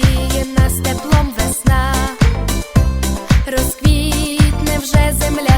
Зігріє нас теплом весна, розквітне вже земля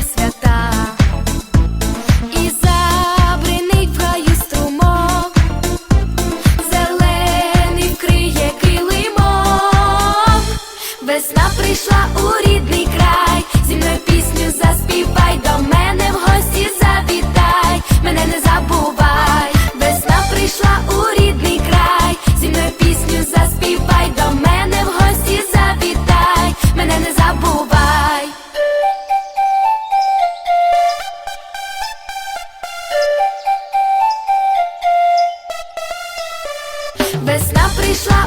Весна прийшла.